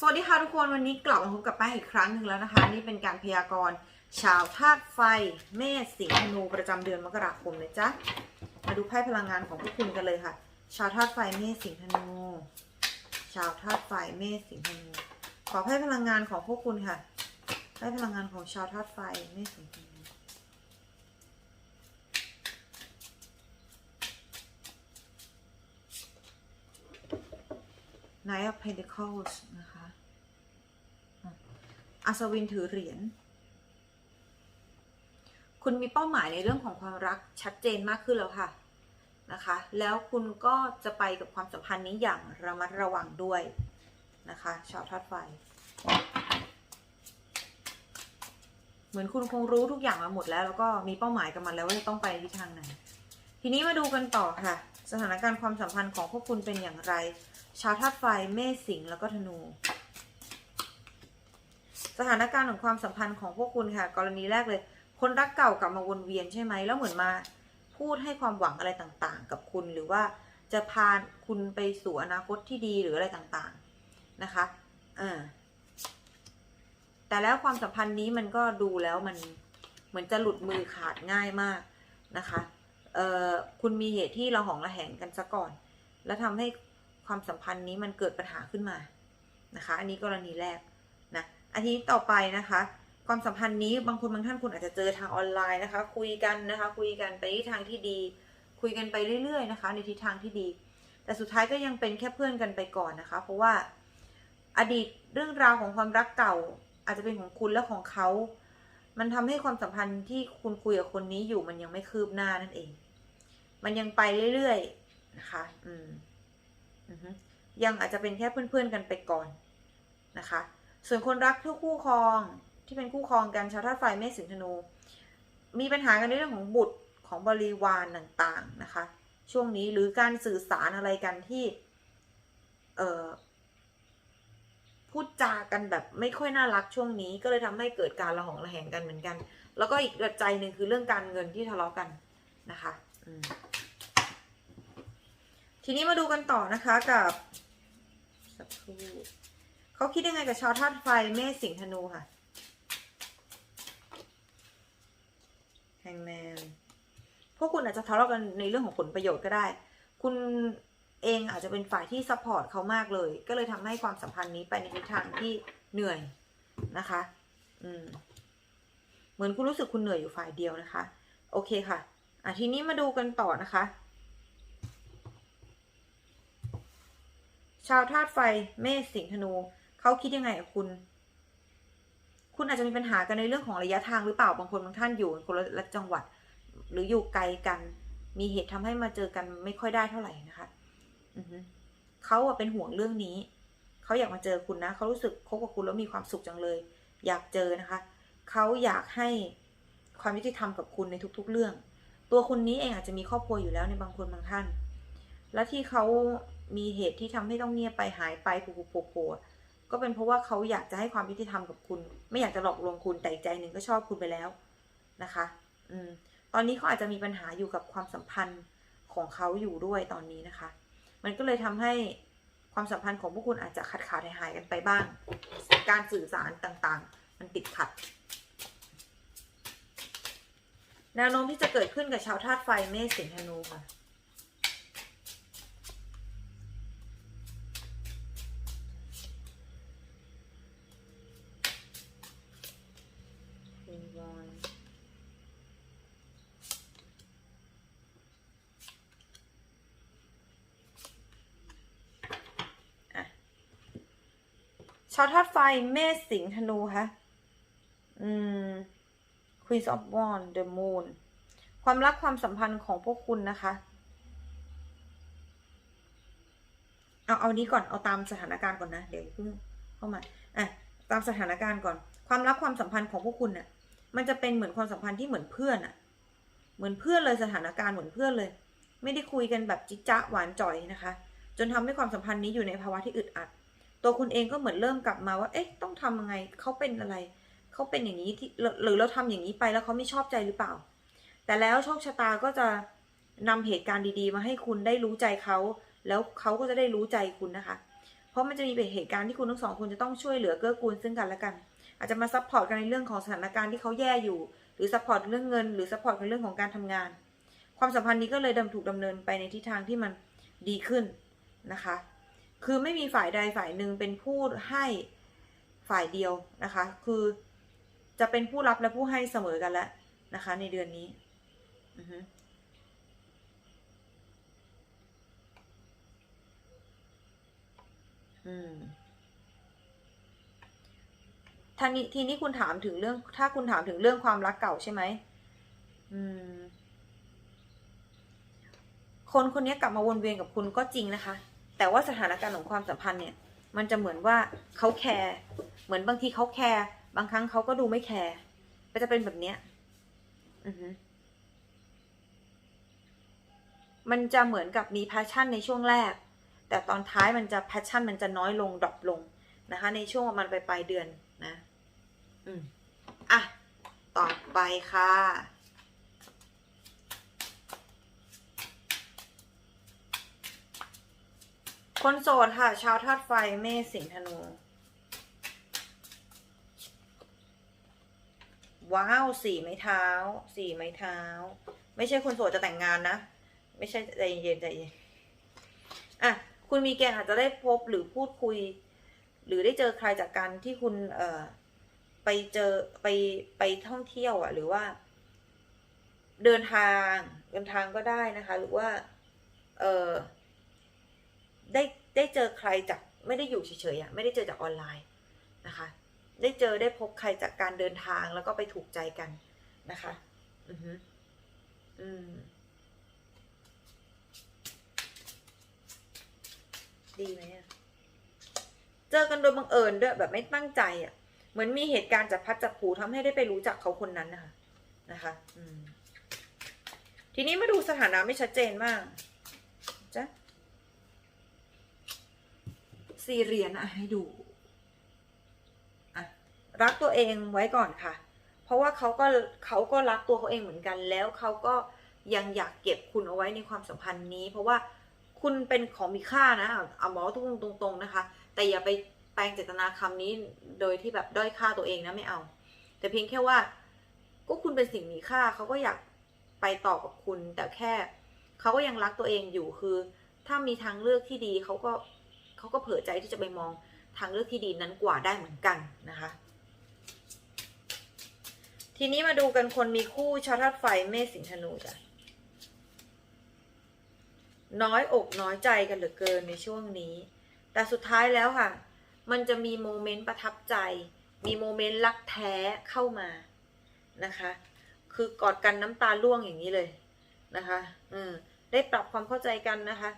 สวัสดีค่ะทุกคนวันนี้กลับมาพบกับแป้งอีกครั้งหนึ่งแล้วนะคะ นี่เป็นการพยากรณ์ชาวธาตุไฟเมษสิงห์ธนูประจำเดือนมกราคมนะจ๊ะมาดูไพ่พลังงานของพวกคุณกันเลยค่ะ ชาวธาตุไฟเมษสิงห์ธนู ชาวธาตุไฟเมษสิงห์ธนู ขอไพ่พลังงานของพวกคุณค่ะไพ่พลังงานของชาวธาตุไฟเมษสิงห์ธนู Knight of Pentacles นะคะ อัศวินถือเหรียญ คุณมีเป้าหมายในเรื่องของความรักชัดเจนมากขึ้นแล้วค่ะนะคะ แล้วคุณก็จะไปกับความสัมพันธ์นี้อย่างระมัดระวังด้วยนะคะ ชาวธาตุไฟ เหมือนคุณคงรู้ทุกอย่างมาหมดแล้ว แล้วก็มีเป้าหมายกับมันแล้วว่าจะต้องไปทิศทางไหน ทีนี้มาดูกันต่อค่ะ สถานการณ์ความสัมพันธ์ของพวกคุณเป็นอย่างไร ชาวธาตุไฟ เมษสิงห์แล้วก็ธนู สถานการณ์ของความสัมพันธ์ของพวกคุณค่ะ กรณีแรกเลย คนรักเก่ากลับมาวนเวียนใช่ไหมแล้วเหมือนมา พูดให้ความหวังอะไรต่างๆ กับคุณหรือว่าจะพาคุณไปสู่อนาคตที่ดีหรืออะไรต่างๆนะคะอ่าแต่แล้วความสัมพันธ์นี้มันก็ดูแล้วมันเหมือนจะหลุดมือขาดง่ายมากนะคะเอ่อคุณมีเหตุที่เระหองระแหงกันซะก่อน แล้วทำให้ความสัมพันธ์นี้มันเกิดปัญหาขึ้นมานะคะ อันนี้กรณีแรก อันนี้ต่อไปนะคะ ความสัมพันธ์นี้บางคนบางท่านคุณอาจจะเจอทางออนไลน์นะคะ คุยกันนะคะ คุยกันไปในทิศทางที่ดี คุยกันไปเรื่อย ๆ นะคะ ในทิศทางที่ดี แต่สุดท้ายก็ยังเป็นแค่เพื่อนกันไปก่อนนะคะ เพราะว่าอดีตเรื่องราวของความรักเก่า อาจจะเป็นของคุณและของเขา มันทำให้ความสัมพันธ์ที่คุณคุยกับคนนี้อยู่มันยังไม่คืบหน้านั่นเอง มันยังไปเรื่อยๆนะคะ อืมยังอาจจะเป็นแค่เพื่อนๆกันไปก่อนนะคะ ส่วนคนรักที่อคู่ครองที่เป็นคู่ครองกันชาวธาตุไฟเมษสิงธนู มีปัญหากันในเรื่องของบุตรของบริวารต่างๆนะคะ ช่วงนี้หรือการสื่อสารอะไรกันที่ เอ่อพูดจากันแบบไม่ค่อยน่ารักช่วงนี้ ก็เลยทำให้เกิดการระหองระแหงกันเหมือนกัน แล้วก็อีกปัจจัยหนึ่งคือเรื่องการเงินที่ทะเลาะกันนะคะทีนี้มาดูกันต่อนะคะกับสักครู่ เขาคิดยังไงกับชาวธาตุไฟเมษสิงห์ธนูค่ะแฮงแมนพวกคุณอาจจะทะเลาะกันในเรื่องของผลประโยชน์ก็ได้ คุณเองอาจจะเป็นฝ่ายที่ซัพพอร์ตเขามากเลย ก็เลยทำให้ความสัมพันธ์นี้ไปในทิศทางที่เหนื่อยนะคะ อืม เหมือนคุณรู้สึกคุณเหนื่อยอยู่ฝ่ายเดียวนะคะ โอเคค่ะ อะทีนี้มาดูกันต่อนะคะ ชาวธาตุไฟเมษสิงห์ธนู เขาคิดยังไงกับคุณ คุณอาจจะมีปัญหากันในเรื่องของระยะทางหรือเปล่าบางคนบางท่านอยู่คนละจังหวัด หรืออยู่ไกลกัน มีเหตุทำให้มาเจอกันไม่ค่อยได้เท่าไหร่นะคะอือฮึเขาอะเป็นห่วงเรื่องนี้เขาอยากมาเจอคุณนะเขารู้สึกคบกับคุณแล้วมีความสุขจังเลย อยากเจอนะคะเขาอยากให้ความยุติธรรมกับคุณในทุก ๆ เรื่อง ตัวคุณนี้เองอาจจะมีครอบครัวอยู่แล้วในบางคนบางท่าน และที่เขามีเหตุที่ทำให้ต้องเงียบไปหายไปผูกโผล่ ก็เป็นเพราะว่าเขาอยากจะให้ความยุติธรรมกับคุณ ไม่อยากจะหลอกลวงคุณแต่ใจหนึ่งก็ชอบคุณไปแล้วนะคะ อืม ตอนนี้เขาอาจจะมีปัญหาอยู่กับความสัมพันธ์ของเขาอยู่ด้วยตอนนี้นะคะ มันก็เลยทำให้ความสัมพันธ์ของพวกคุณอาจจะขาดขาดหายหายกันไปบ้าง การสื่อสารต่างๆ มันติดขัด แนวโน้มที่จะเกิดขึ้นกับชาวธาตุไฟเมษสิงห์ธนูค่ะ ชาวธาตุไฟเมษสิงธนูคะอืม Queen of Wands The Moon ความรักความสัมพันธ์ของพวกคุณนะคะ เอาเอานี้ก่อนเอาตามสถานการณ์ก่อนนะ เดี๋ยวเพิ่งเข้ามาอะตามสถานการณ์ก่อน ความรักความสัมพันธ์ของพวกคุณเนี่ยมันจะเป็นเหมือนความสัมพันธ์ที่เหมือนเพื่อนอะเหมือนเพื่อนเลยสถานการณ์เหมือนเพื่อนเลย ไม่ได้คุยกันแบบจิ๊จ๊ะหวานจ่อยนะคะ จนทำให้ความสัมพันธ์นี้อยู่ในภาวะที่อึดอัด ตัวคุณเองก็เหมือนเริ่มกลับมาว่า เอ๊ะ ต้องทำยังไงเขาเป็นอะไร เขาเป็นอย่างนี้ที่หรือเราทำอย่างนี้ไปแล้วเขาไม่ชอบใจหรือเปล่า แต่แล้วโชคชะตาก็จะนำเหตุการณ์ดีๆ มาให้คุณได้รู้ใจเขา แล้วเขาก็จะได้รู้ใจคุณนะคะ เพราะมันจะมีเหตุการณ์ที่คุณทั้งสองคนจะต้องช่วยเหลือเกื้อกูลซึ่งกันและกัน อาจจะมาซัพพอร์ตกันในเรื่องของสถานการณ์ที่เขาแย่อยู่ หรือซัพพอร์ตเรื่องเงิน หรือซัพพอร์ตในเรื่องของการทำงาน ความสัมพันธ์นี้ก็เลยดำถูกดำเนินไปในทิศทางที่มันดีขึ้นนะคะ คือไม่มีฝ่ายใดฝ่ายหนึ่งเป็นผู้ให้ฝ่ายเดียวนะคะ คือจะเป็นผู้รับและผู้ให้เสมอกันแล้วนะคะ ในเดือนนี้อือฮึอืมทางนี้ทีนี้คุณถามถึงเรื่อง ถ้าคุณถามถึงเรื่องความรักเก่าใช่ไหมอืม คนคนนี้กลับมาวนเวียนกับคุณก็จริงนะคะ แต่ว่าสถานการณ์ของความสัมพันธ์เนี่ย มันจะเหมือนว่าเขาแคร์เหมือนบางทีเขาแคร์บางครั้งเขาก็ดูไม่แคร์ก็จะเป็นแบบเนี้ยอือฮึมันจะเหมือนกับมีแพชชั่นในช่วงแรก แต่ตอนท้ายมันจะแพชชั่นมันจะน้อยลงดรอปลงนะคะ ในช่วงประมาณปลายปลายเดือนนะ อืมอะ ต่อไปค่ะ คนโสดค่ะ ชาวธาตุไฟเมษสิงธนู ว้าวสี่ไม้เท้า สี่ไม้เท้า ไม่ใช่คนโสดจะแต่งงานนะ ไม่ใช่ใจเย็นใจเย็นอะ คุณมีเกณฑ์อาจจะได้พบหรือพูดคุย หรือได้เจอใครจากการที่คุณเอ่อไปเจอไปไปท่องเที่ยวอะ หรือว่า เดินทางเดินทางก็ได้นะคะ หรือว่า เออ ได้ได้เจอใครจากไม่ได้อยู่เฉยๆอะไม่ได้เจอจากออนไลน์นะคะ ได้เจอได้พบใครจากการเดินทางแล้วก็ไปถูกใจกันนะคะ อือฮึอืมดีไหมอะเจอกันโดยบังเอิญด้วยแบบไม่ตั้งใจอะ เหมือนมีเหตุการณ์จับพัดจับผูทำให้ได้ไปรู้จักเขาคนนั้นนะคะ นะคะ อืม ทีนี้มาดูสถานะไม่ชัดเจนมากจ้ะ สี่เรียญอะให้ดูอะรักตัวเองไว้ก่อนค่ะ เพราะว่าเขาก็เขาก็รักตัวเขาเองเหมือนกันแล้วเขาก็ยังอยากเก็บคุณเอาไว้ในความสัมพันธ์นี้ เพราะว่าคุณเป็นของมีค่านะเอาเอาบอกตรงตรงๆนะคะ แต่อย่าไปแปลงเจตนาคำนี้โดยที่แบบด้อยค่าตัวเองนะไม่เอา แต่เพียงแค่ว่าก็คุณเป็นสิ่งมีค่าเขาก็อยากไปต่อกับคุณ แต่แค่เขาก็ยังรักตัวเองอยู่คือ ถ้ามีทางเลือกที่ดีเขาก็ เขาก็เผื่อใจที่จะไปมองทางเลือกที่ดีนั้นกว่าได้เหมือนกันนะคะ ทีนี้มาดูกันคนมีคู่ชาวธาตุไฟเมษสิงห์ธนูจ้ะน้อยอกน้อยใจกันเหลือเกินในช่วงนี้ แต่สุดท้ายแล้วค่ะ มันจะมีโมเมนต์ประทับใจ มีโมเมนต์รักแท้เข้ามานะคะ คือกอดกันน้ำตาล่วงอย่างนี้เลยนะคะ อืมได้ปรับความเข้าใจกันนะคะ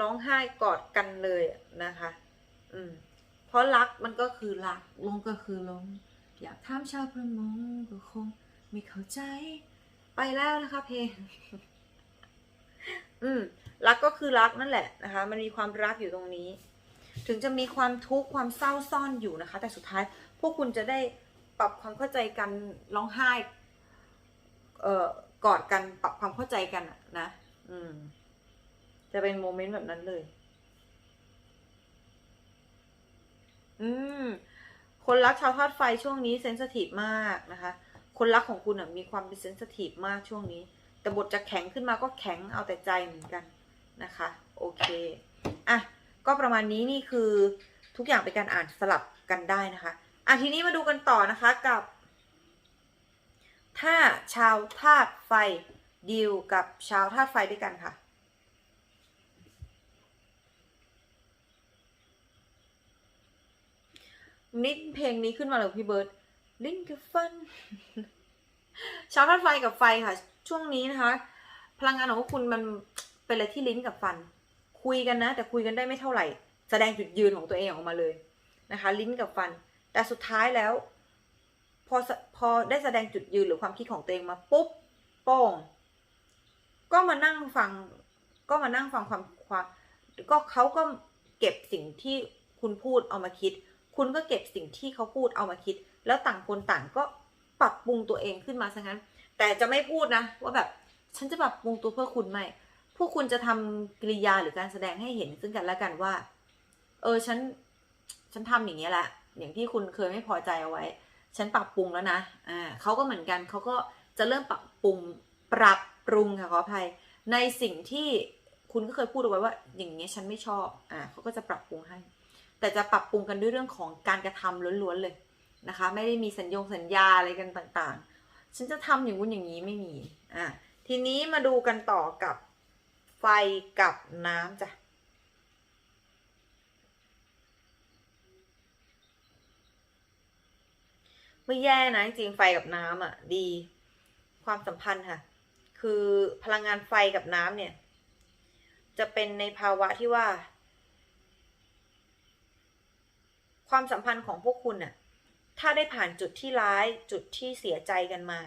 ร้องไห้กอดกันเลยนะคะ อืม เพราะรักมันก็คือรักลงก็คือลง อยากถามชาวประมงก็คงไม่เข้าใจ ไปแล้วนะคะเพลง อืม รักก็คือรักนั่นแหละนะคะ มันมีความรักอยู่ตรงนี้ ถึงจะมีความทุกข์ความเศร้าซ่อนอยู่นะคะ แต่สุดท้ายพวกคุณจะได้ปรับความเข้าใจกันร้องไห้ เอ่อกอดกันปรับความเข้าใจกันนะ อืม จะเป็นโมเมนต์แบบนั้นเลย อืม คนรักชาวธาตุไฟช่วงนี้เซนสทีฟมากนะคะ คนรักของคุณมีความเป็นเซนสทีฟมากช่วงนี้ แต่บทจะแข็งขึ้นมาก็แข็งเอาแต่ใจเหมือนกันนะคะ โอเค อะ ก็ประมาณนี้นี่คือทุกอย่างเป็นการอ่านสลับกันได้นะคะ อะทีนี้มาดูกันต่อนะคะกับถ้าชาวธาตุไฟดีลกับชาวธาตุไฟด้วยกันค่ะ นิดเพลงนี้ขึ้นมาเลยพี่เบิร์ดลิ้นกับฟันชาวธาตุไฟกับไฟค่ะ ช่วงนี้นะคะ พลังงานของพวกคุณมันเป็นอะไรที่ลิ้นกับฟัน คุยกันนะ แต่คุยกันได้ไม่เท่าไหร่ แสดงจุดยืนของตัวเองออกมาเลยนะคะ ลิ้นกับฟัน แต่สุดท้ายแล้ว พอพอได้แสดงจุดยืนหรือความคิดของตัวเองมาปุ๊บโป้งก็มานั่งฟัง ก็มานั่งฟังความความก็เขาก็เก็บสิ่งที่คุณพูดเอามาคิด คุณก็เก็บสิ่งที่เขาพูดเอามาคิด แล้วต่างคนต่างก็ปรับปรุงตัวเองขึ้นมาซะงั้น แต่จะไม่พูดนะ ว่าแบบฉันจะปรับปรุงตัวเพื่อคุณไม่ พวกคุณจะทำกิริยาหรือการแสดงให้เห็นซึ่งกันและกันว่า เออฉัน ฉันทำอย่างเงี้แหละ อย่างที่คุณเคยไม่พอใจเอาไว้ ฉันปรับปรุงแล้วนะ อ่าเขาก็เหมือนกันเขาก็จะเริ่มปรับปรุง ปรับปรุงค่ะขออภัย ในสิ่งที่คุณก็เคยพูดเอาไว้ว่า อย่างเงี้ฉันไม่ชอบ อ่าเขาก็จะปรับปรุงให้ แต่จะปรับปรุงกันด้วยเรื่องของการกระทำล้วนๆเลยนะคะ ไม่ได้มีสัญญงสัญญาอะไรกันต่างๆ ฉันจะทำอย่างงู้นอย่างนี้ไม่มีอ่าทีนี้มาดูกันต่อกับไฟกับน้ำจ้ะไม่แย่นะจริงไฟกับน้ำอะ ดี ความสัมพันธ์ค่ะ คือพลังงานไฟกับน้ำเนี่ย จะเป็นในภาวะที่ว่า ความสัมพันธ์ของพวกคุณน่ะ ถ้าได้ผ่านจุดที่ร้ายจุดที่เสียใจกันมา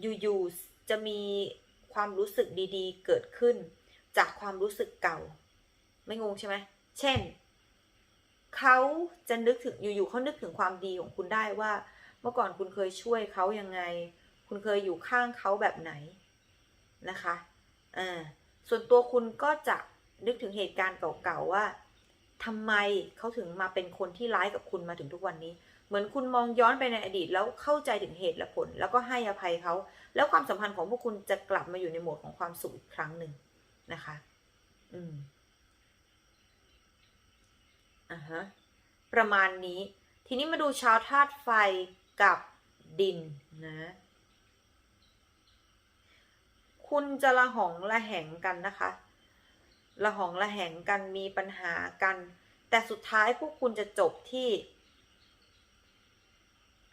อยู่ๆจะมีความรู้สึกดีๆ เกิดขึ้น จากความรู้สึกเก่า ไม่งงใช่ไหม เช่น เขาจะนึกถึงอยู่ๆเขานึกถึงความดีของคุณได้ว่า เมื่อก่อนคุณเคยช่วยเขายังไง คุณเคยอยู่ข้างเขาแบบไหนนะคะอ่าส่วนตัวคุณก็จะนึกถึงเหตุการณ์เก่าๆว่า ทำไมเขาถึงมาเป็นคนที่ร้ายกับคุณมาถึงทุกวันนี้ เหมือนคุณมองย้อนไปในอดีตแล้วเข้าใจถึงเหตุและผล แล้วก็ให้อภัยเขา แล้วความสัมพันธ์ของพวกคุณจะกลับมาอยู่ในโหมดของความสุขอีกครั้งหนึ่งนะคะ อืมอ่าฮะประมาณนี้ ทีนี้มาดูชาวธาตุไฟกับดินนะ คุณจะละหองละแหงกันนะคะ ละหองละแหงกันมีปัญหากัน แต่สุดท้ายพวกคุณจะจบที่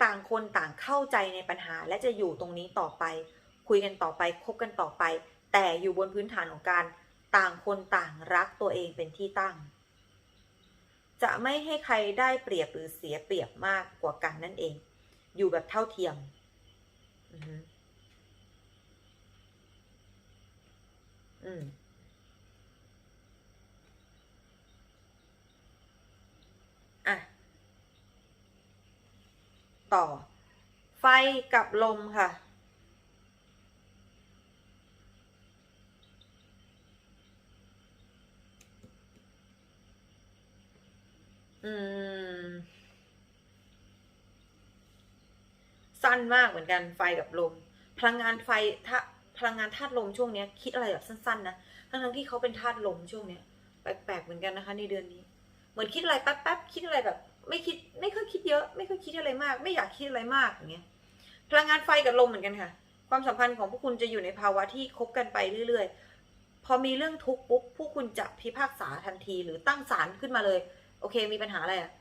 ต่างคนต่างเข้าใจในปัญหาและจะอยู่ตรงนี้ต่อไป คุยกันต่อไปคบกันต่อไป แต่อยู่บนพื้นฐานของการต่างคนต่างรักตัวเองเป็นที่ตั้ง จะไม่ให้ใครได้เปรียบหรือเสียเปรียบมากกว่ากันนั่นเอง อยู่แบบเท่าเทียมอือฮึอืม อะ ต่อ ไฟกับลมค่ะ อืม สั้นมากเหมือนกันไฟกับลม พลังงานไฟถ้าพลังงานธาตุลมช่วงเนี้ยคิดอะไรแบบสั้นๆนะทั้งทั้งที่เขาเป็นธาตุลมช่วงเนี้ยแปลกๆเหมือนกันนะคะ ในเดือนนี้ เหมือนคิดอะไรแป๊บๆคิดอะไรแบบ ไม่คิดไม่ค่อยคิดเยอะ ไม่ค่อยคิดอะไรมาก ไม่อยากคิดอะไรมากอย่างเงี้ยพลังงานไฟกับลมเหมือนกันค่ะ ความสัมพันธ์ของพวกคุณจะอยู่ในภาวะที่คบกันไปเรื่อย ๆ พอมีเรื่องทุกข์ปุ๊บพวกคุณจะพิพากษาทันทีหรือตั้งศาลขึ้นมาเลย โอเค มีปัญหาอะไรอะ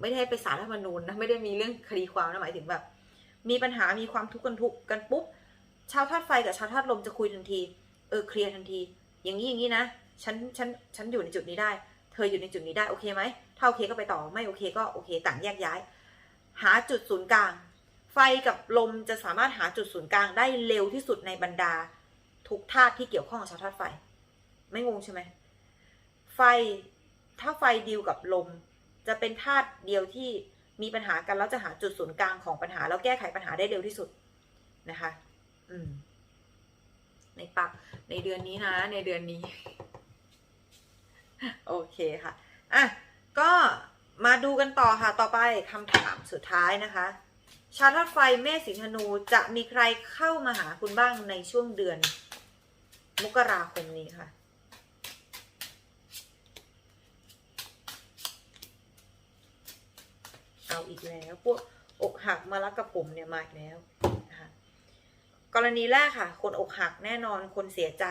ไม่ได้ให้ไปศาลรัฐธรรมนูญนะไม่ได้มีเรื่องคดีความนะหมายถึงแบบ มีปัญหามีความทุกข์กันทุกข์กันปุ๊บชาวธาตุไฟกับชาวธาตุลมจะคุยทันทีเออเคลียร์ทันที อย่างนี้อย่างนี้นะฉันฉันฉันอยู่ในจุดนี้ได้ เธออยู่ในจุดนี้ได้โอเคไหม ถ้าโอเคก็ไปต่อไม่โอเคก็โอเคต่างแยกย้าย หาจุดศูนย์กลาง ไฟกับลมจะสามารถหาจุดศูนย์กลางได้เร็วที่สุดในบรรดา ทุกธาตุที่เกี่ยวข้องกับชาวธาตุไฟ ไม่งงใช่ไหมไฟถ้าไฟดีลกับลม จะเป็นธาตุเดียวที่มีปัญหากันแล้วจะหาจุดศูนย์กลางของปัญหา แล้วแก้ไขปัญหาได้เร็วที่สุดนะคะ อืม ในปักในเดือนนี้นะ ในเดือนนี้ โอเคค่ะ อะ ก็มาดูกันต่อค่ะ ต่อไปคำถามสุดท้ายนะคะ ชาวธาตุไฟเมษสิงห์ธนูจะมีใครเข้ามาหาคุณบ้างในช่วงเดือน มกราคมนี้ค่ะ เอาอีกแล้วพวกอกหักมารักกับผมเนี่ยมาอีกแล้วนะคะกรณีแรกค่ะ คนอกหักแน่นอนคนเสียใจ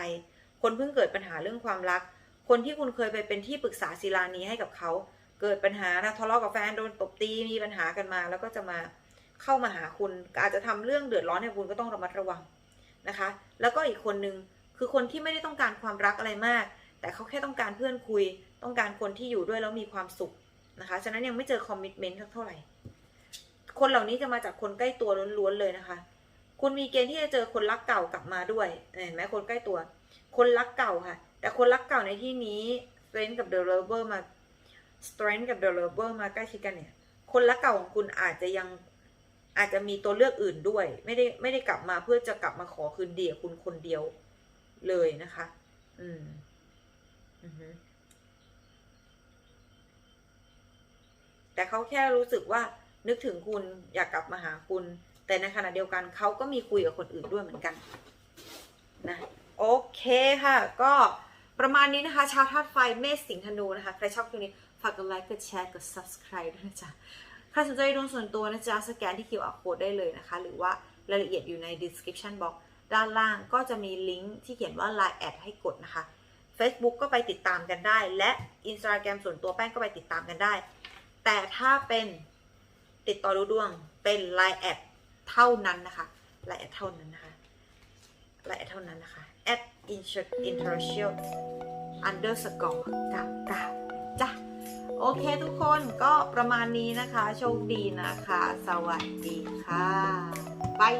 คนเพิ่งเกิดปัญหาเรื่องความรัก คนที่คุณเคยไปเป็นที่ปรึกษาศิลานี้ให้กับเขา เกิดปัญหานะทะเลาะกับแฟนโดนตบตีมีปัญหากันมา แล้วก็จะมาเข้ามาหาคุณอาจจะทำเรื่องเดือดร้อนให้คุณก็ต้องระมัดระวังนะคะ แล้วก็อีกคนนึงคือคนที่ไม่ได้ต้องการความรักอะไรมาก แต่เขาแค่ต้องการเพื่อนคุย ต้องการคนที่อยู่ด้วยแล้วมีความสุขนะคะฉะนั้นยังไม่เจอคอมมิชเมนต์เท่าไหร่คนเหล่านี้จะมาจากคนใกล้ตัวล้วนๆเลยนะคะ คุณมีเกณฑ์ที่จะเจอคนรักเก่ากลับมาด้วยเห็นไหมคนใกล้ตัว คนรักเก่าค่ะ แต่คนรักเก่าในที่นี้ strength กับ the lover มา strength กับ the lover มาใกล้ชิดกันเนี่ย คนรักเก่าของคุณอาจจะยังอาจจะมีตัวเลือกอื่นด้วย ไม่ได้ไม่ได้กลับมาเพื่อจะกลับมาขอคืนเดีกับคุณคนเดียวเลยนะคะ อืม อือฮึแต่เขาแค่รู้สึกว่านึกถึงคุณอยากกลับมาหาคุณ แต่ในขณะเดียวกันเขาก็มีคุยกับคนอื่นด้วยเหมือนกัน นะ โอเคค่ะ ก็ประมาณนี้นะคะ ชาวธาตุไฟเมษสิงห์ธนูนะคะ ใครชอบคลิปนี้ ฝากกดไลค์กดแชร์กด subscribe ด้วยนะจ๊ะใครสนใจดวงส่วนตัวนะจ๊ะสแกนที่ QR code ได้เลยนะคะ หรือว่ารายละเอียดอยู่ใน description box ด้านล่างก็จะมีลิงก์ที่เขียนว่า Line แอดให้กดนะคะ Facebook ก็ไปติดตามกันได้ และ Instagram ส่วนตัวแป้งก็ไปติดตามกันได้ แต่ถ้าเป็นติดต่อดูดวงเป็น Line แอดเท่านั้นนะคะ Line แอดเท่านั้นนะคะ Line แอดเท่านั้นนะคะ at interracial underscore 99จ้ะ โอเคทุกคนก็ประมาณนี้นะคะ โชคดีนะคะ สวัสดีค่ะบาย